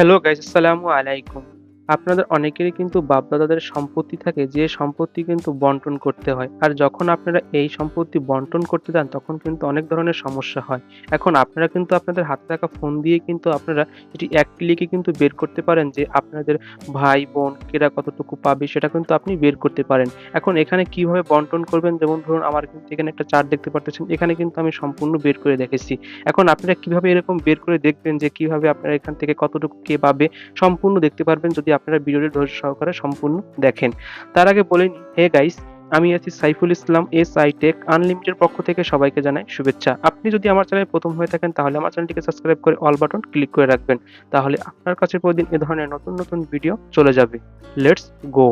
Hello guys আসসালামু আলাইকুম। আপনাদের অনেকেরই কিন্তু বাপ-দাদাদের সম্পত্তি থাকে, যে সম্পত্তি কিন্তু বন্টন করতে হয়। আর যখন আপনারা এই সম্পত্তি বন্টন করতে যান, তখন কিন্তু অনেক ধরনের সমস্যা হয়। এখন আপনারা কিন্তু আপনাদের হাতে থাকা ফোন দিয়ে কিন্তু আপনারা এটি এক ক্লিকে কিন্তু বের করতে পারেন যে আপনাদের ভাই-বোন কেরা কতটুকু পাবে, সেটা কিন্তু আপনি বের করতে পারেন। এখন এখানে কীভাবে বন্টন করবেন যেমন ধরুন, আমার কিন্তু এখানে একটা চার্ট দেখতে পারতেছেন। এখানে কিন্তু আমি সম্পূর্ণ বের করে দেখেছি এখন আপনারা কীভাবে এরকম বের করে দেখবেন যে কীভাবে আপনারা এখান থেকে কতটুকু কে পাবে, সম্পূর্ণ দেখতে পারবেন যদি আপনারা ভিডিওটি ধৈর্য সহকারে সম্পূর্ণ দেখেন। তার আগে বলে নিই, হে গাইস আমি আছি Saiful Islam S I tech unlimited পক্ষ থেকে সবাইকে জানাই শুভেচ্ছা। আপনি যদি আমার চ্যানেলে প্রথম হয়ে থাকেন তাহলে আমার চ্যানেলটিকে সাবস্ক্রাইব করে অল বাটন ক্লিক করে রাখবেন। তাহলে আপনার কাছে প্রতিদিন এ ধরনের নতুন, নতুন ভিডিও চলে যাবে। Let's go!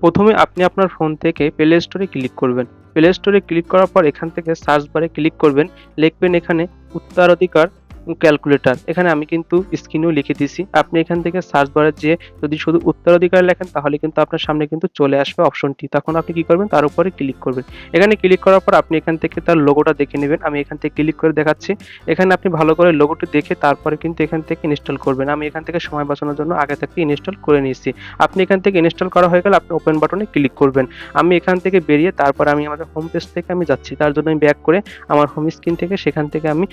প্রথমে আপনি আপনার ফোন থেকে প্লে স্টোরে ক্লিক করবেন। প্লে স্টোরে ক্লিক করার পর এখান থেকে সার্চ বারে ক্লিক করবেন। লিখবেন এখানে উত্তরাধিকার ক্যালকুলেটর। এখানে আমি কিন্তু স্ক্রিনেও লিখে দিছি। আপনি এখান থেকে সার্চ বারে যেয়ে যদি শুধু উত্তরাধিকার লেখেন, তাহলে কিন্তু আপনার সামনে কিন্তু চলে আসবে অপশনটি। তখন আপনি কি করবেন তার উপরে ক্লিক করবেন। এখানে ক্লিক করার পর আপনি এখান থেকে তার লোগোটা দেখে নেবেন। আমি এখান থেকে ক্লিক করে দেখাচ্ছি। এখানে আপনি ভালো করে লোগোটি দেখে তারপরে কিন্তু এখান থেকে ইনস্টল করবেন। আমি এখান থেকে সময় বাঁচানোর জন্য আগে থেকে ইনস্টল করে নিয়েছি। আপনি এখান থেকে ইনস্টল করা হয়ে গেলে আপনি ওপেন বাটনে ক্লিক করবেন। আমি এখান থেকে বেরিয়ে তারপর আমি আমাদের হোম পেজ থেকে আমি যাচ্ছি। তার জন্য আমি ব্যাক করে আমার হোম স্ক্রিন থেকে সেখান থেকে আমি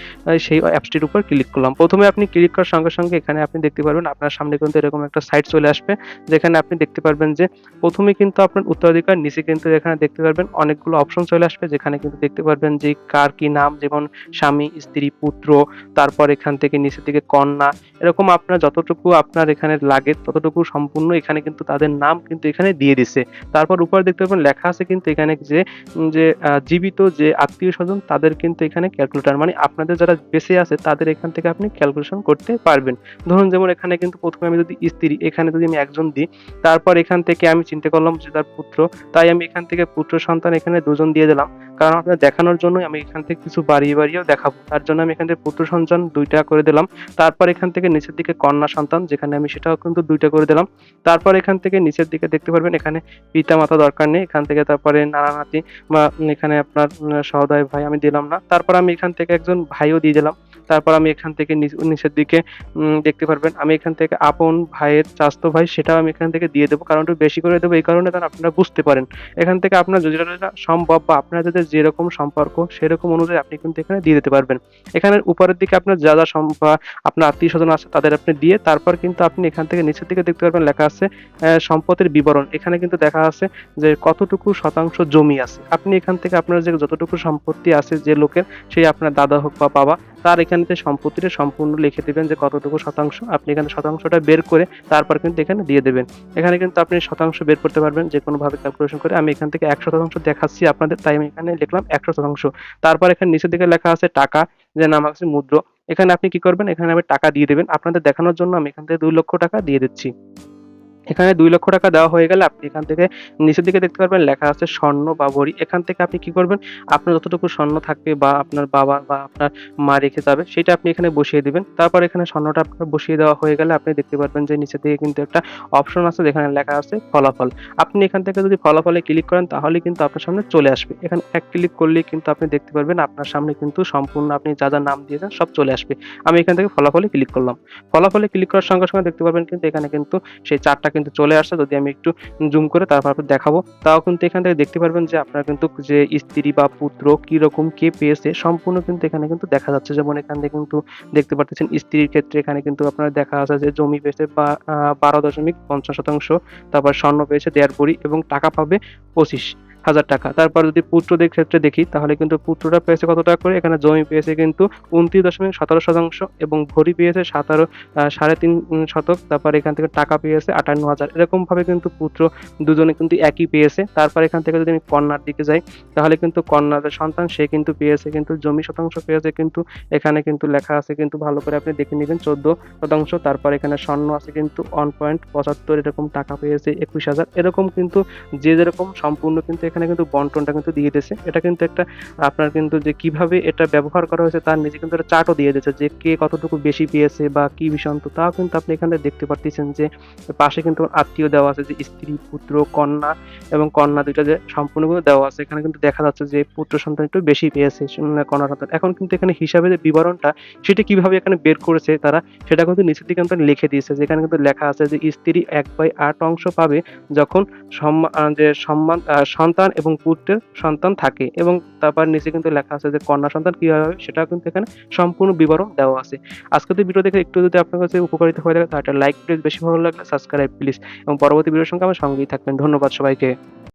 সেই অ্যাপসটির উপর ক্লিক করলাম। প্রথমে আপনি ক্লিক করার সঙ্গে, সঙ্গে এখানে আপনি দেখতে পারবেন আপনার সামনে কিন্তু এরকম একটা সাইট চলে আসবে। যেখানে আপনি দেখতে পারবেন যে প্রথমে কিন্তু আপনার উত্তরাধিকার নিচে কিন্তু এখানে দেখতে পারবেন অনেকগুলো অপশন চলে আসবে। যেখানে কিন্তু দেখতে পারবেন যে কার কি নাম যেমন স্বামী, স্ত্রী, পুত্র তারপর এখান থেকে নিচের দিকে কন্যা এরকম আপনার যতটুকু আপনার এখানে লাগে ততটুকু সম্পূর্ণ এখানে কিন্তু তাদের নাম কিন্তু এখানে দিয়ে দিছে। তারপর উপরে দেখতে পারবেন লেখা আছে কিন্তু এখানে যে, যে জীবিত যে আত্মীয়স্বজন তাদের কিন্তু এখানে ক্যালকুলেটর মানে আপনাদের যারা বেঁচে আছে তাদের এখান থেকে আপনি ক্যালকুলেশন করতে পারবেন। ধরুন যেমন এখানে কিন্তু প্রথমে আমি যদি স্ত্রী এখানে যদি আমি একজন দিই, তারপর এখান থেকে আমি চিন্তা করলাম যে তার পুত্র, তাই আমি এখান থেকে পুত্র সন্তান এখানে ২ জন দিয়ে দিলাম। কারণ আপনার দেখানোর জন্যই আমি এখান থেকে কিছু বাড়িয়ে, বাড়িয়েও দেখাবো। তার জন্য আমি এখান থেকে পুত্র সন্তান ২ টা করে দিলাম। তারপর এখান থেকে নিচের দিকে কন্যা সন্তান যেখানে আমি সেটাও কিন্তু দুইটা করে দিলাম। তারপর এখান থেকে নিচের দিকে দেখতে পারবেন এখানে পিতা-মাতা দরকার নেই। এখান থেকে তারপরে নানা-নাতি বা এখানে আপনার সহোদয় ভাই আমি দিলাম না। তারপর আমি এখান থেকে একজন ভাইও দিয়ে দিলাম। তারপর আমি এখান থেকে নিচের দিকে দেখতে পারবেন আমি এখান থেকে আপন ভাইয়ের চাচাতো ভাই সেটাও আমি এখান থেকে দিয়ে দেবো। কারণ একটু বেশি করে দেবো এই কারণে যেন আপনারা বুঝতে পারেন। এখান থেকে আপনার যেটা সম্ভব বা আপনাদের যেরকম সম্পর্ক সেরকম অনুযায়ী আপনি কিন্তু এখানে দিয়ে দিতে পারবেন। এখানের উপরের দিকে আপনার যা, যা আপনার আত্মীয়স্বজন আছে তাদের আপনি দিয়ে তারপর কিন্তু আপনি এখান থেকে নিচের দিকে দেখতে পারবেন লেখা আছে সম্পদের বিবরণ। এখানে কিন্তু দেখা আছে যে কতটুকু শতাংশ জমি আছে। আপনি এখান থেকে আপনার যে যতটুকু সম্পত্তি আছে যে লোকের সেই আপনার দাদা হোক বা বাবা তার এখানেতে সম্পত্তিটা সম্পূর্ণ লিখে দেবেন যে কতটুকু শতাংশ। আপনি এখানে শতাংশটা বের করে তারপর কিন্তু এখানে দিয়ে দেবেন। এখানে কিন্তু আপনি শতাংশ বের করতে পারবেন যেকোনোভাবে ক্যালকুলেশন করে। আমি এখান থেকে ১০০% দেখাচ্ছি আপনাদের, তাই আমি এখানে লিখলাম ১০০%। তারপর এখানে নিচের দিকে লেখা আছে টাকা, যে নাম আছে মুদ্র। এখানে আপনি কি করবেন এখানে আমি টাকা দিয়ে দেবেন আপনাদের দেখানোর জন্য আমি এখান থেকে দুই লক্ষ টাকা দিয়ে দিচ্ছি। এখানে দুই লক্ষ টাকা দেওয়া হয়ে গেলে আপনি এখান থেকে নিচের দিকে দেখতে পারবেন লেখা আছে স্বর্ণ বা ভরি। এখান থেকে আপনি কি করবেন আপনার যতটুকু স্বর্ণ থাকবে বা আপনার বাবা বা আপনার মা রেখে যাবে সেটা আপনি এখানে বসিয়ে দিবেন। তারপর এখানে স্বর্ণটা আপনার বসিয়ে দেওয়া হয়ে গেলে আপনি দেখতে পারবেন যে নিচের দিকে কিন্তু একটা অপশন আছে যেখানে লেখা আছে ফলাফল। আপনি এখান থেকে যদি ফলাফলে ক্লিক করেন তাহলে কিন্তু আপনার সামনে চলে আসবে। এখানে এক ক্লিক করলেই কিন্তু আপনি দেখতে পারবেন আপনার সামনে কিন্তু সম্পূর্ণ আপনি যা, যা নাম দিয়েছেন সব চলে আসবে। আমি এখান থেকে ফলাফলে ক্লিক করলাম। ফলাফলে ক্লিক করার সঙ্গে, সঙ্গে দেখতে পারবেন কিন্তু এখানে কিন্তু সেই চার্টটা কিন্তু চলে আসছে। যদি আমি একটু জুম করে তারপর দেখাবো। তাও কিন্তু এখান থেকে দেখতে পারবেন যে আপনার কিন্তু যে স্ত্রী বা পুত্র কীরকম কে পেয়েছে, সম্পূর্ণ কিন্তু এখানে কিন্তু দেখা যাচ্ছে। যেমন এখান থেকে কিন্তু দেখতে পারতেছেন স্ত্রীর ক্ষেত্রে এখানে কিন্তু আপনার দেখা আছে যে জমি পেয়েছে বা বারো দশমিক পঞ্চাশ শতাংশ, তারপর স্বর্ণ পেয়েছে দেড় কুড়ি এবং টাকা পাবে ২৫,০০০ টাকা। তারপর যদি পুত্রদের ক্ষেত্রে দেখি তাহলে কিন্তু পুত্ররা পেয়েছে কত টাকা করে এখানে জমি পেয়েছে কিন্তু ২৯.১৭% এবং ভরি পেয়েছে ১৭ আ ৩.৫ শতক। তারপর এখান থেকে টাকা পেয়েছে ৫৮,০০০ এরকমভাবে কিন্তু পুত্র দুজনে কিন্তু একই পেয়েছে। তারপর এখান থেকে যদি আমি কন্যার দিকে যাই তাহলে কিন্তু কন্যার সন্তান সে কিন্তু পেয়েছে কিন্তু জমি শতাংশ পেয়েছে কিন্তু এখানে কিন্তু লেখা আছে কিন্তু ভালো করে আপনি দেখে নেবেন ১৪% তারপর এখানে স্বর্ণ আছে কিন্তু 1.৭৫ এরকম টাকা পেয়েছে ২১,০০০ এরকম কিন্তু যে যেরকম সম্পূর্ণ কিন্তু এখানে কিন্তু বন্টনটা কিন্তু দিয়ে দিয়েছে। এটা কিন্তু একটা আপনার কিন্তু যে কীভাবে এটা ব্যবহার করা হয়েছে তার নিচে কিন্তু একটা চার্টও দিয়ে দিয়েছে যে কে কতটুকু বেশি পেয়েছে বা কি বিষান্ত তাও কিন্তু আপনি এখানে দেখতে পারতেছেন যে পাশে কিন্তু আত্মীয় দেওয়া আছে যে স্ত্রী পুত্র কন্যা এবং কন্যা দুইটা যে সম্পূর্ণ কিন্তু দেওয়া আছে। এখানে কিন্তু দেখা যাচ্ছে যে পুত্র সন্তান একটু বেশি পেয়েছে কন্যা সন্তান। এখন কিন্তু এখানে হিসাবে যে বিবরণটা সেটা কীভাবে এখানে বের করেছে তারা সেটা কিন্তু নিচের দিকে কিন্তু লিখে দিয়েছে যেখানে কিন্তু লেখা আছে যে স্ত্রী এক বাই আট অংশ পাবে যখন সম্মান যে সম্মান আহ, সন্তান এবং পুত্রের সন্তান থাকে এবং তারপর নিচে কিন্তু লেখা আছে যে কন্যা সন্তান কীভাবে হবে, সেটা কিন্তু এখানে সম্পূর্ণ বিবরণ দেওয়া আছে। আজকে তো ভিডিও দেখে একটু যদি আপনার কাছে উপকারিত হয়ে থাকে, তাহলে লাইক প্লিজ বেশি ভালো লাগলে সাবস্ক্রাইব প্লিজ এবং পরবর্তী ভিডিওর সঙ্গে আমার সঙ্গেই থাকবেন। ধন্যবাদ সবাইকে।